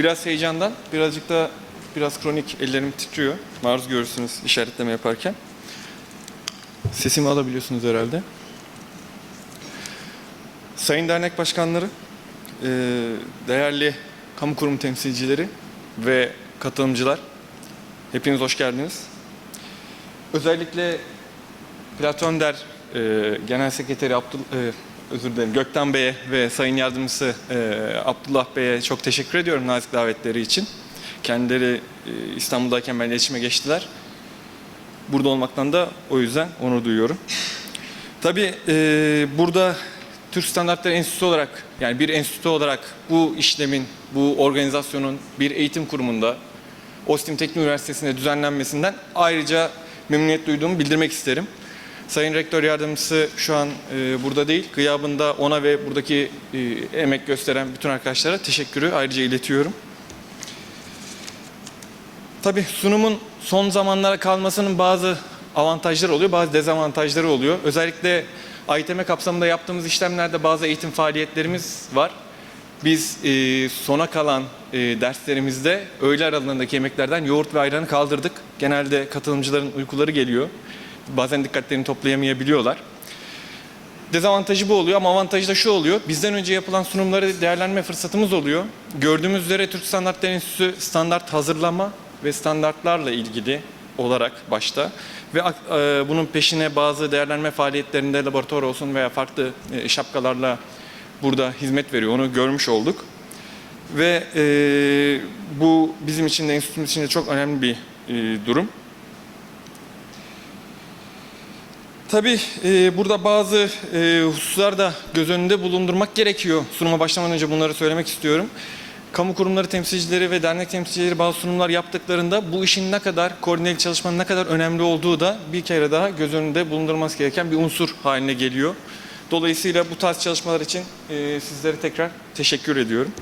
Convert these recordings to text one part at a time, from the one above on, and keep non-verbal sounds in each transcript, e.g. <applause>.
Biraz heyecandan, birazcık da biraz kronik ellerim titriyor. Maruz görürsünüz işaretleme yaparken. Sesimi alabiliyorsunuz herhalde. Sayın dernek başkanları, eee, değerli kamu kurum temsilcileri ve katılımcılar, hepiniz hoş geldiniz. Özellikle Platon Önder eee, Genel Sekreteri Abdül, eee, özür dilerim Gökten Bey'e ve Sayın Yardımcısı eee, Abdullah Bey'e çok teşekkür ediyorum nazik davetleri için. Kendileri eee, İstanbul'dayken ben iletişime geçtiler. Burada olmaktan da o yüzden onur duyuyorum. Tabii eee, burada Türk Standartları Enstitüsü olarak yani bir enstitü olarak bu işlemin, bu organizasyonun bir eğitim kurumunda Ostim Teknik Üniversitesi'nde düzenlenmesinden ayrıca memnuniyet duyduğumu bildirmek isterim. Sayın Rektör Yardımcısı şu an e, burada değil. Gıyabında ona ve buradaki e, emek gösteren bütün arkadaşlara teşekkürü ayrıca iletiyorum. Tabii sunumun son zamanlara kalmasının bazı avantajları oluyor, bazı dezavantajları oluyor. Özellikle AYTM kapsamında yaptığımız işlemlerde bazı eğitim faaliyetlerimiz var. Biz e, sona kalan e, derslerimizde öğle aralarındaki yemeklerden yoğurt ve ayranı kaldırdık. Genelde katılımcıların uykuları geliyor. Bazen dikkatlerini toplayamayabiliyorlar. Dezavantajı bu oluyor ama avantajı da şu oluyor. Bizden önce yapılan sunumları değerlendirme fırsatımız oluyor. Gördüğümüz üzere Türk Standartları Enstitüsü standart hazırlama ve standartlarla ilgili olarak başta ve e, bunun peşine bazı değerlendirme faaliyetlerinde laboratuvar olsun veya farklı e, şapkalarla burada hizmet veriyor. Onu görmüş olduk. Ve e, bu bizim için de enstitümüz için de çok önemli bir e, durum. Tabii e, burada bazı e, hususlar da göz önünde bulundurmak gerekiyor. Sunuma başlamadan önce bunları söylemek istiyorum. Kamu kurumları temsilcileri ve dernek temsilcileri bazı sunumlar yaptıklarında bu işin ne kadar, koordineli çalışmanın ne kadar önemli olduğu da bir kere daha göz önünde bulundurulması gereken bir unsur haline geliyor. Dolayısıyla bu tarz çalışmalar için e, sizlere tekrar teşekkür ediyorum.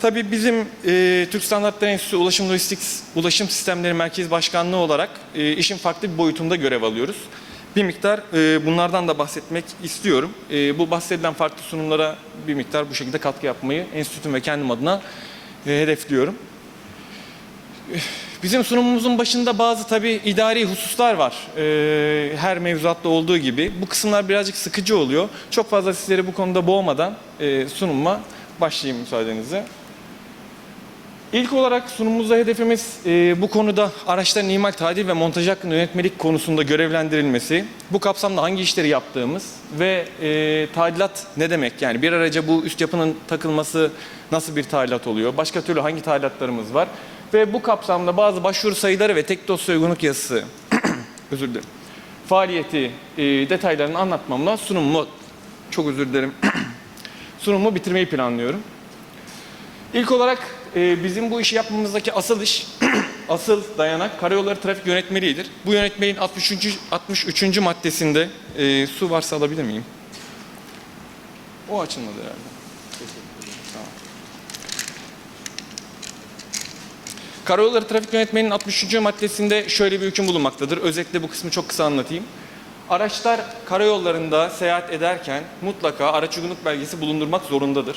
Tabii bizim e, Türk Standartları Enstitüsü Ulaşım Lojistik Ulaşım Sistemleri Merkez Başkanlığı olarak e, işin farklı bir boyutunda görev alıyoruz. Bir miktar e, bunlardan da bahsetmek istiyorum. E, bu bahsedilen farklı sunumlara bir miktar bu şekilde katkı yapmayı enstitüm ve kendim adına e, hedefliyorum. Bizim sunumumuzun başında bazı tabii idari hususlar var. Ee, her mevzuatta olduğu gibi. Bu kısımlar birazcık sıkıcı oluyor. Çok fazla sizleri bu konuda boğmadan e, sunumuma başlayayım müsaadenizle. İlk olarak sunumumuzda hedefimiz e, bu konuda araçların imal, tadil ve montaj hakkında yönetmelik konusunda görevlendirilmesi, bu kapsamda hangi işleri yaptığımız ve e, tadilat ne demek? Yani bir araca bu üst yapının takılması nasıl bir tadilat oluyor? Başka türlü hangi tadilatlarımız var? Ve bu kapsamda bazı başvuru sayıları ve tek dosya uygunluk yazısı, <clears throat> özür dilerim, faaliyeti e, detaylarını anlatmamla sunumumu, çok özür dilerim, <clears throat> sunumumu bitirmeyi planlıyorum. İlk olarak e, bizim bu işi yapmamızdaki asıl iş, <clears throat> asıl dayanak karayolları trafik yönetmeliğidir. Bu yönetmeliğin 63. 63. maddesinde e, su varsa alabilir miyim? O açılmadı herhalde. Karayolları trafik yönetmeliğinin 63. maddesinde şöyle bir hüküm bulunmaktadır. Özetle bu kısmı çok kısa anlatayım. Araçlar karayollarında seyahat ederken mutlaka araç uygunluk belgesi bulundurmak zorundadır.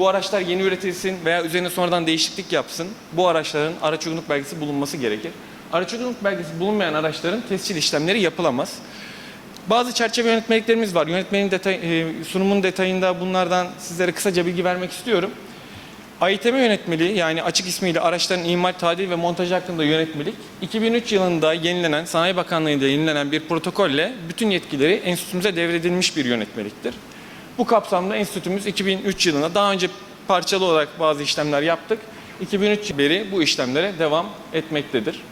Bu araçlar yeni üretilsin veya üzerine sonradan değişiklik yapsın. Bu araçların araç uygunluk belgesi bulunması gerekir. Araç uygunluk belgesi bulunmayan araçların tescil işlemleri yapılamaz. Bazı çerçeve yönetmeliklerimiz var. Yönetmenin detay, e, sunumun detayında bunlardan sizlere kısaca bilgi vermek istiyorum. AİTM yönetmeliği yani açık ismiyle araçların imal, tadil ve montaj hakkında yönetmelik 2003 yılında yenilenen Sanayi Bakanlığı'nda yenilenen bir protokolle bütün yetkileri enstitümüze devredilmiş bir yönetmeliktir. Bu kapsamda enstitümüz 2003 yılında daha önce parçalı olarak bazı işlemler yaptık. 2003 beri bu işlemlere devam etmektedir.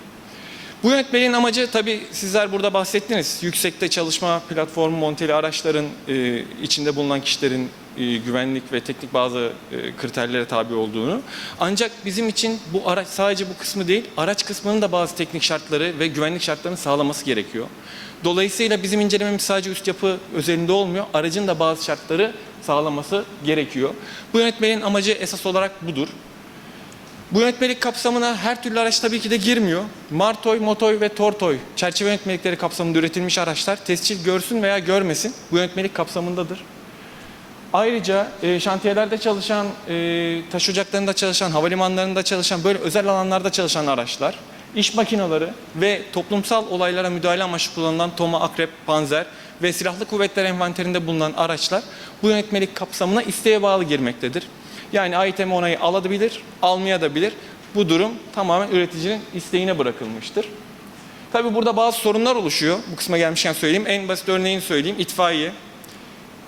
Bu yönetmeliğin amacı tabii sizler burada bahsettiniz. Yüksekte çalışma platformu monteli araçların e, içinde bulunan kişilerin e, güvenlik ve teknik bazı e, kriterlere tabi olduğunu. Ancak bizim için bu araç sadece bu kısmı değil, araç kısmının da bazı teknik şartları ve güvenlik şartlarını sağlaması gerekiyor. Dolayısıyla bizim incelememiz sadece üst yapı özelinde olmuyor. Aracın da bazı şartları sağlaması gerekiyor. Bu yönetmeliğin amacı esas olarak budur. Bu yönetmelik kapsamına her türlü araç tabii ki de girmiyor. Martoy, Motoy ve Tortoy çerçeve yönetmelikleri kapsamında üretilmiş araçlar tescil görsün veya görmesin bu yönetmelik kapsamındadır. Ayrıca e, şantiyelerde çalışan, e, taş ocaklarında çalışan, havalimanlarında çalışan, böyle özel alanlarda çalışan araçlar, iş makineleri ve toplumsal olaylara müdahale amaçlı kullanılan Toma, Akrep, Panzer ve silahlı kuvvetler envanterinde bulunan araçlar bu yönetmelik kapsamına isteğe bağlı girmektedir. Yani AİTM onayı alabilir, almaya da bilir. Bu durum tamamen üreticinin isteğine bırakılmıştır. Tabii burada bazı sorunlar oluşuyor. Bu kısma gelmişken söyleyeyim. En basit örneğini söyleyeyim. İtfaiye.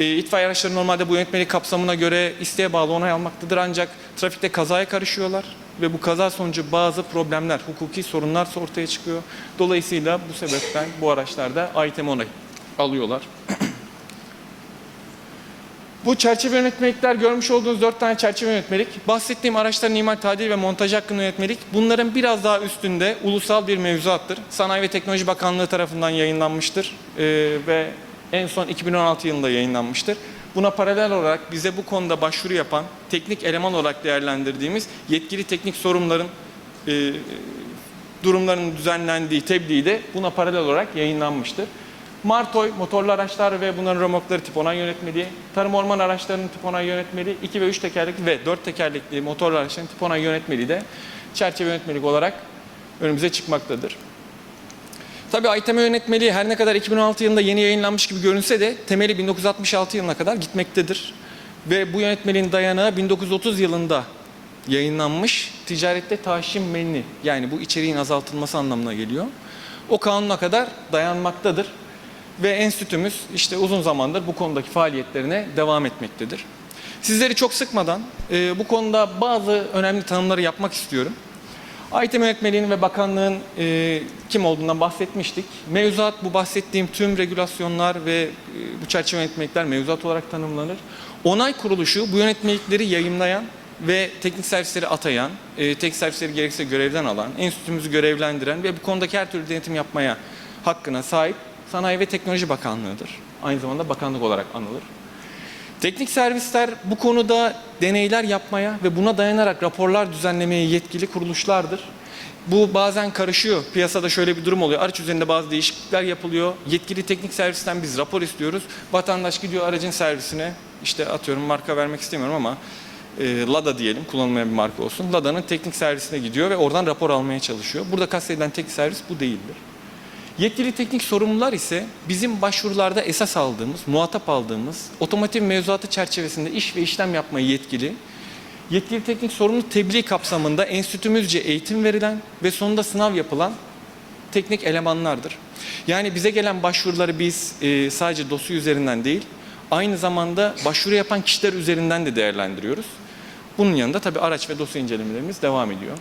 E, itfaiye araçları normalde bu yönetmelik kapsamına göre isteğe bağlı onay almaktadır ancak trafikte kazaya karışıyorlar ve bu kaza sonucu bazı problemler, hukuki sorunlar ortaya çıkıyor. Dolayısıyla bu sebepten bu araçlarda AİTM onayı alıyorlar. <clears throat> Bu çerçeve yönetmelikler görmüş olduğunuz dört tane çerçeve yönetmelik. Bahsettiğim araçların imal, tadil ve montaj hakkında yönetmelik bunların biraz daha üstünde ulusal bir mevzuattır. Sanayi ve Teknoloji Bakanlığı tarafından yayınlanmıştır Ee, ve en son 2016 yılında yayınlanmıştır. Buna paralel olarak bize bu konuda başvuru yapan teknik eleman olarak değerlendirdiğimiz yetkili teknik sorumluların e, durumlarının düzenlendiği tebliğ de buna paralel olarak yayınlanmıştır. Martoy, motorlu araçlar ve bunların remorkları tip onay yönetmeliği, tarım orman araçlarının tip onay yönetmeliği, 2 ve 3 tekerlekli ve 4 tekerlekli motorlu araçların tip onay yönetmeliği de çerçeve yönetmelik olarak önümüze çıkmaktadır. Tabii AYTM yönetmeliği her ne kadar 2016 yılında yeni yayınlanmış gibi görünse de temeli 1966 yılına kadar gitmektedir. Ve bu yönetmeliğin dayanağı 1930 yılında yayınlanmış ticarette taşim menni yani bu içeriğin azaltılması anlamına geliyor. O kanuna kadar dayanmaktadır ve enstitümüz işte uzun zamandır bu konudaki faaliyetlerine devam etmektedir. Sizleri çok sıkmadan e, bu konuda bazı önemli tanımları yapmak istiyorum. AYTM yönetmeliğinin ve bakanlığın e, kim olduğundan bahsetmiştik. Mevzuat bu bahsettiğim tüm regülasyonlar ve e, bu çerçeve yönetmelikler mevzuat olarak tanımlanır. Onay kuruluşu bu yönetmelikleri yayımlayan ve teknik servisleri atayan, e, teknik servisleri gerekirse görevden alan, enstitümüzü görevlendiren ve bu konudaki her türlü denetim yapmaya hakkına sahip Sanayi ve Teknoloji Bakanlığı'dır. Aynı zamanda bakanlık olarak anılır. Teknik servisler bu konuda deneyler yapmaya ve buna dayanarak raporlar düzenlemeye yetkili kuruluşlardır. Bu bazen karışıyor. Piyasada şöyle bir durum oluyor. Araç üzerinde bazı değişiklikler yapılıyor. Yetkili teknik servisten biz rapor istiyoruz. Vatandaş gidiyor aracın servisine. işte atıyorum marka vermek istemiyorum ama e, Lada diyelim kullanılmayan bir marka olsun. Lada'nın teknik servisine gidiyor ve oradan rapor almaya çalışıyor. Burada kastedilen teknik servis bu değildir. Yetkili teknik sorumlular ise bizim başvurularda esas aldığımız, muhatap aldığımız otomotiv mevzuatı çerçevesinde iş ve işlem yapmayı yetkili, yetkili teknik sorumlu tebliğ kapsamında enstitümüzce eğitim verilen ve sonunda sınav yapılan teknik elemanlardır. Yani bize gelen başvuruları biz e, sadece dosya üzerinden değil, aynı zamanda başvuru yapan kişiler üzerinden de değerlendiriyoruz. Bunun yanında tabii araç ve dosya incelemelerimiz devam ediyor.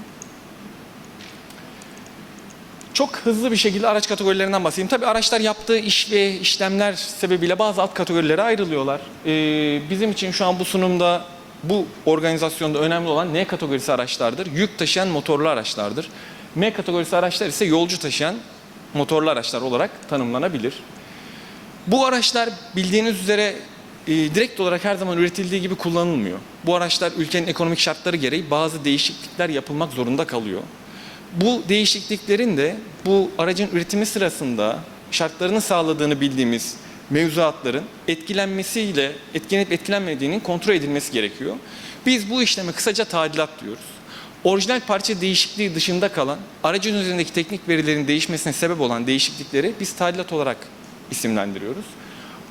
Çok hızlı bir şekilde araç kategorilerinden bahsedeyim. Tabii araçlar yaptığı iş ve işlemler sebebiyle bazı alt kategorilere ayrılıyorlar. Ee, bizim için şu an bu sunumda, bu organizasyonda önemli olan N kategorisi araçlardır. Yük taşıyan motorlu araçlardır. M kategorisi araçlar ise yolcu taşıyan motorlu araçlar olarak tanımlanabilir. Bu araçlar bildiğiniz üzere e, direkt olarak her zaman üretildiği gibi kullanılmıyor. Bu araçlar ülkenin ekonomik şartları gereği bazı değişiklikler yapılmak zorunda kalıyor. Bu değişikliklerin de bu aracın üretimi sırasında şartlarını sağladığını bildiğimiz mevzuatların etkilenmesiyle etkilenip etkilenmediğinin kontrol edilmesi gerekiyor. Biz bu işleme kısaca tadilat diyoruz. Orijinal parça değişikliği dışında kalan aracın üzerindeki teknik verilerin değişmesine sebep olan değişiklikleri biz tadilat olarak isimlendiriyoruz.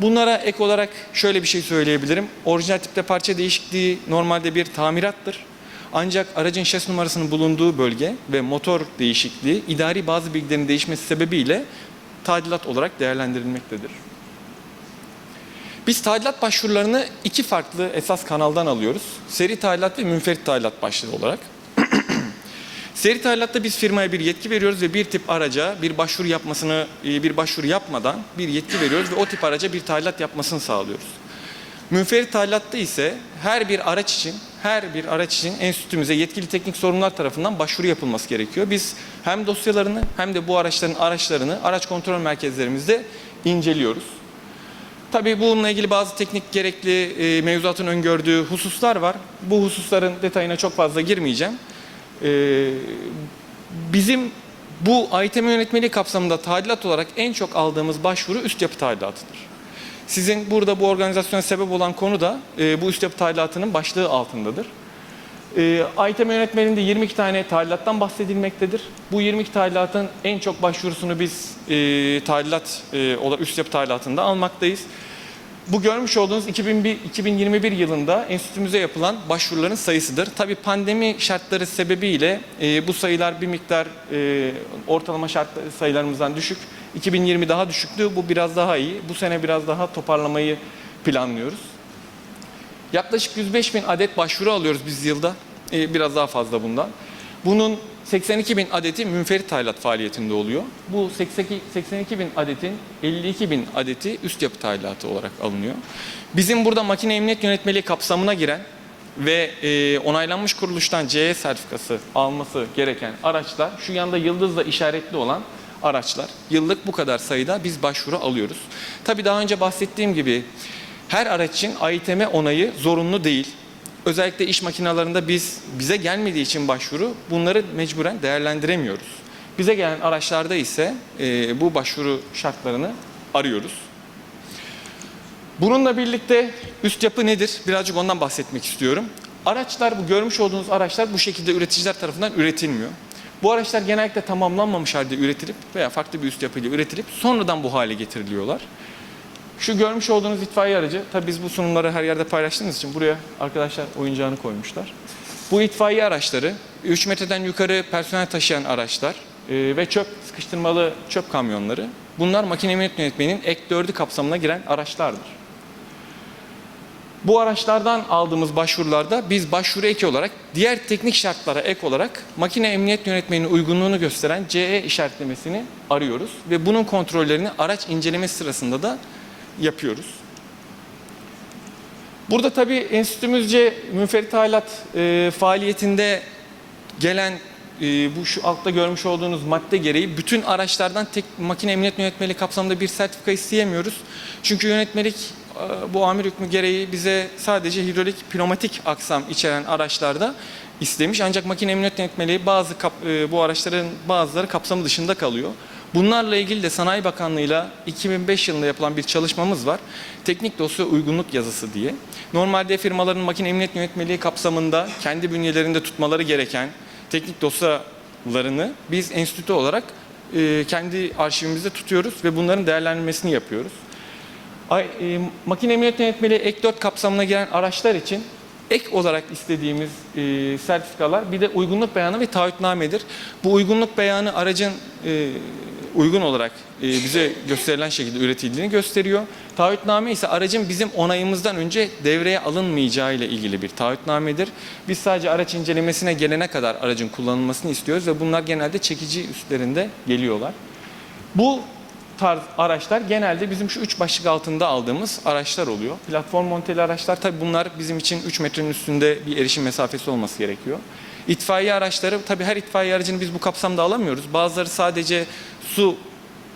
Bunlara ek olarak şöyle bir şey söyleyebilirim. Orijinal tipte parça değişikliği normalde bir tamirattır. Ancak aracın şasi numarasının bulunduğu bölge ve motor değişikliği idari bazı bilgilerin değişmesi sebebiyle tadilat olarak değerlendirilmektedir. Biz tadilat başvurularını iki farklı esas kanaldan alıyoruz. Seri tadilat ve münferit tadilat başlığı olarak. <clears throat> Seri tadilatta biz firmaya bir yetki veriyoruz ve bir tip araca bir başvuru yapmasını, e, bir başvuru yapmadan bir yetki veriyoruz ve o tip araca bir tadilat yapmasını sağlıyoruz. Münferit tadilatta ise her bir araç için her bir araç için enstitümüze yetkili teknik sorumlular tarafından başvuru yapılması gerekiyor. Biz hem dosyalarını hem de bu araçların araçlarını araç kontrol merkezlerimizde inceliyoruz. Tabii bununla ilgili bazı teknik gerekli e, mevzuatın öngördüğü hususlar var. Bu hususların detayına çok fazla girmeyeceğim. E, bizim bu AYTM yönetmeliği kapsamında tadilat olarak en çok aldığımız başvuru üst yapı tadilatıdır. Sizin burada bu organizasyona sebep olan konu da e, bu üst yapı tadilatının başlığı altındadır. E, AYTM yönetmeliğinde 22 tane tadilattan bahsedilmektedir. Bu 22 tadilatın en çok başvurusunu biz e, tadilat e, üst yapı tadilatında almaktayız. Bu görmüş olduğunuz 2001, 2021 yılında enstitümüze yapılan başvuruların sayısıdır. Tabi pandemi şartları sebebiyle e, bu sayılar bir miktar e, ortalama şart sayılarımızdan düşük. 2020 daha düşüktü. Bu biraz daha iyi. Bu sene biraz daha toparlamayı planlıyoruz. Yaklaşık 105 bin adet başvuru alıyoruz biz yılda. Ee, biraz daha fazla bundan. Bunun 82 bin adeti münferit tadilat faaliyetinde oluyor. Bu 82, 82 bin adetin 52 bin adeti üst yapı tadilatı olarak alınıyor. Bizim burada makine emniyet yönetmeliği kapsamına giren ve e, onaylanmış kuruluştan CE sertifikası alması gereken araçlar şu yanda yıldızla işaretli olan araçlar. Yıllık bu kadar sayıda biz başvuru alıyoruz. Tabii daha önce bahsettiğim gibi her araç için AİTM onayı zorunlu değil. Özellikle iş makinalarında biz bize gelmediği için başvuru bunları mecburen değerlendiremiyoruz. Bize gelen araçlarda ise e, bu başvuru şartlarını arıyoruz. Bununla birlikte üst yapı nedir? Birazcık ondan bahsetmek istiyorum. Araçlar, bu görmüş olduğunuz araçlar bu şekilde üreticiler tarafından üretilmiyor. Bu araçlar genellikle tamamlanmamış halde üretilip veya farklı bir üst yapıyla üretilip sonradan bu hale getiriliyorlar. Şu görmüş olduğunuz itfaiye aracı, tabii biz bu sunumları her yerde paylaştığımız için buraya arkadaşlar oyuncağını koymuşlar. Bu itfaiye araçları 3 metreden yukarı personel taşıyan araçlar e, ve çöp sıkıştırmalı çöp kamyonları. Bunlar makine emniyet yönetmeliğinin ek 4'ü kapsamına giren araçlardır. Bu araçlardan aldığımız başvurularda biz başvuru eki olarak diğer teknik şartlara ek olarak makine emniyet yönetmeliğinin uygunluğunu gösteren CE işaretlemesini arıyoruz ve bunun kontrollerini araç incelemesi sırasında da yapıyoruz. Burada tabii enstitümüzce münferit halat e, faaliyetinde gelen e, bu şu altta görmüş olduğunuz madde gereği bütün araçlardan tek makine emniyet yönetmeliği kapsamında bir sertifika isteyemiyoruz. Çünkü yönetmelik e, bu amir hükmü gereği bize sadece hidrolik pneumatik aksam içeren araçlarda istemiş. Ancak makine emniyet yönetmeliği bazı kap, e, bu araçların bazıları kapsamı dışında kalıyor. Bunlarla ilgili de Sanayi Bakanlığı'yla 2005 yılında yapılan bir çalışmamız var. Teknik dosya uygunluk yazısı diye. Normalde firmaların makine emniyet yönetmeliği kapsamında kendi bünyelerinde tutmaları gereken teknik dosyalarını biz enstitü olarak e, kendi arşivimizde tutuyoruz ve bunların değerlendirmesini yapıyoruz. E, makine emniyet yönetmeliği ek 4 kapsamına giren araçlar için ek olarak istediğimiz e, sertifikalar bir de uygunluk beyanı ve taahhütnamedir. Bu uygunluk beyanı aracın e, uygun olarak e, bize gösterilen şekilde üretildiğini gösteriyor. Taahhütname ise aracın bizim onayımızdan önce devreye alınmayacağı ile ilgili bir taahhütnamedir. Biz sadece araç incelemesine gelene kadar aracın kullanılmasını istiyoruz ve bunlar genelde çekici üstlerinde geliyorlar. Bu tarz araçlar genelde bizim şu üç başlık altında aldığımız araçlar oluyor. Platform monteli araçlar tabii bunlar bizim için 3 metrenin üstünde bir erişim mesafesi olması gerekiyor. İtfaiye araçları tabii her itfaiye aracını biz bu kapsamda alamıyoruz. Bazıları sadece su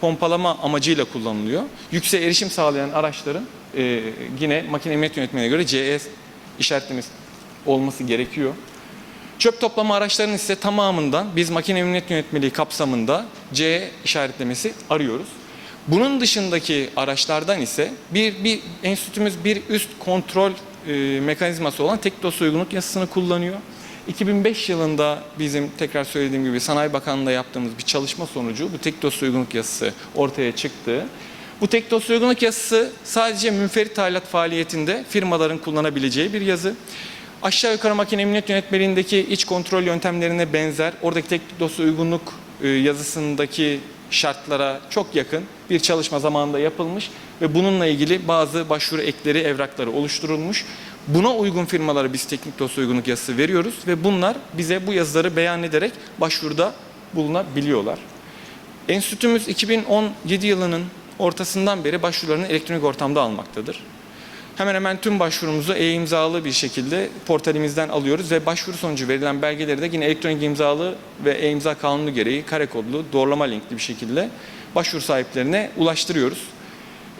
pompalama amacıyla kullanılıyor. Yüksek erişim sağlayan araçların e, yine makine emniyet yönetmeliğine göre CES işaretlemesi olması gerekiyor. Çöp toplama araçlarının ise tamamından biz makine emniyet yönetmeliği kapsamında C işaretlemesi arıyoruz. Bunun dışındaki araçlardan ise bir, bir enstitümüz bir üst kontrol e, mekanizması olan tek dosya uygunluk yasasını kullanıyor. 2005 yılında bizim tekrar söylediğim gibi Sanayi Bakanlığı'nda yaptığımız bir çalışma sonucu bu tek dosya uygunluk yasası ortaya çıktı. Bu tek dosya uygunluk yasası sadece münferit talimat faaliyetinde firmaların kullanabileceği bir yazı. Aşağı yukarı makine emniyet yönetmeliğindeki iç kontrol yöntemlerine benzer, oradaki tek dosya uygunluk e, yazısındaki şartlara çok yakın bir çalışma zamanında yapılmış ve bununla ilgili bazı başvuru ekleri, evrakları oluşturulmuş. Buna uygun firmalara biz teknik dosya uygunluk yazısı veriyoruz ve bunlar bize bu yazıları beyan ederek başvuruda bulunabiliyorlar. Enstitümüz 2017 yılının ortasından beri başvurularını elektronik ortamda almaktadır. Hemen hemen tüm başvurumuzu e-imzalı bir şekilde portalimizden alıyoruz ve başvuru sonucu verilen belgeleri de yine elektronik imzalı ve e-imza kanunu gereği kare kodlu, doğrulama linkli bir şekilde başvuru sahiplerine ulaştırıyoruz.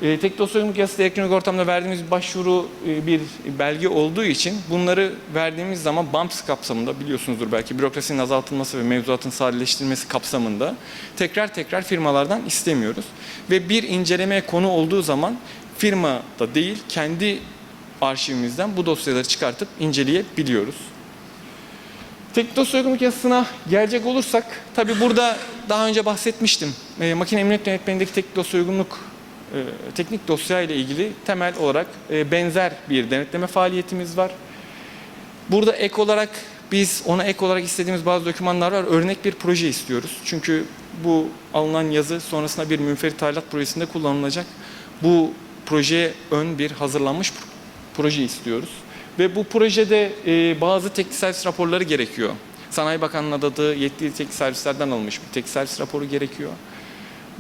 E, tek dosya yasası elektronik ortamda verdiğimiz başvuru e, bir belge olduğu için bunları verdiğimiz zaman BAMS kapsamında biliyorsunuzdur belki bürokrasinin azaltılması ve mevzuatın sadeleştirilmesi kapsamında tekrar tekrar firmalardan istemiyoruz. Ve bir incelemeye konu olduğu zaman firma da değil, kendi arşivimizden bu dosyaları çıkartıp inceleyebiliyoruz. Teknik dosya uygunluk yasasına gelecek olursak, tabi burada daha önce bahsetmiştim. E, makine emniyet yönetmenindeki teknik dosya uygunluk, teknik dosya ile ilgili temel olarak e, benzer bir denetleme faaliyetimiz var. Burada ek olarak biz ona ek olarak istediğimiz bazı dokümanlar var. Örnek bir proje istiyoruz. Çünkü bu alınan yazı sonrasında bir münferit talimat projesinde kullanılacak. Bu projeye ön bir hazırlanmış pro- proje istiyoruz. Ve bu projede e, bazı teknik servis raporları gerekiyor. Sanayi Bakanlığı'nın adadığı yetkili teknik servislerden alınmış bir teknik servis raporu gerekiyor.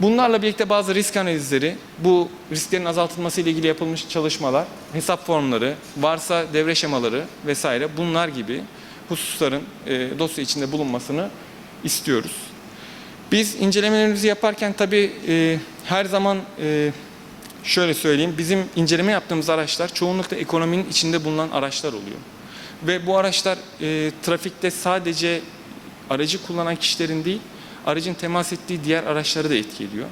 Bunlarla birlikte bazı risk analizleri, bu risklerin azaltılması ile ilgili yapılmış çalışmalar, hesap formları, varsa devre şemaları vesaire bunlar gibi hususların e, dosya içinde bulunmasını istiyoruz. Biz incelemelerimizi yaparken tabii e, her zaman e, şöyle söyleyeyim, bizim inceleme yaptığımız araçlar çoğunlukla ekonominin içinde bulunan araçlar oluyor. Ve bu araçlar e, trafikte sadece aracı kullanan kişilerin değil, aracın temas ettiği diğer araçları da etki ediyor.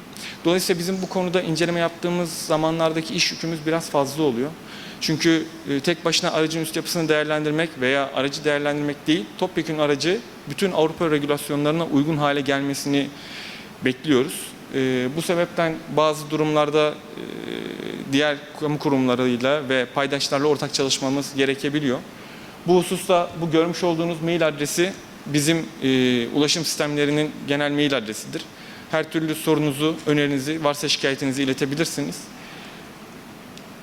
Dolayısıyla bizim bu konuda inceleme yaptığımız zamanlardaki iş yükümüz biraz fazla oluyor. Çünkü e, tek başına aracın üst yapısını değerlendirmek veya aracı değerlendirmek değil, topyekun aracı bütün Avrupa regülasyonlarına uygun hale gelmesini bekliyoruz. E, bu sebepten bazı durumlarda e, diğer kamu kurumlarıyla ve paydaşlarla ortak çalışmamız gerekebiliyor. Bu hususta bu görmüş olduğunuz mail adresi bizim e, ulaşım sistemlerinin genel mail adresidir. Her türlü sorunuzu, önerinizi, varsa şikayetinizi iletebilirsiniz.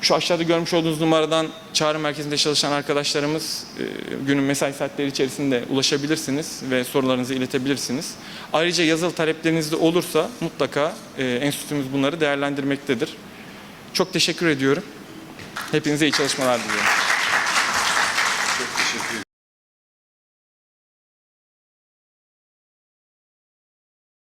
Şu aşağıda görmüş olduğunuz numaradan çağrı merkezinde çalışan arkadaşlarımız e, günün mesai saatleri içerisinde ulaşabilirsiniz ve sorularınızı iletebilirsiniz. Ayrıca yazılı talepleriniz de olursa mutlaka e, enstitümüz bunları değerlendirmektedir. Çok teşekkür ediyorum. Hepinize iyi çalışmalar diliyorum.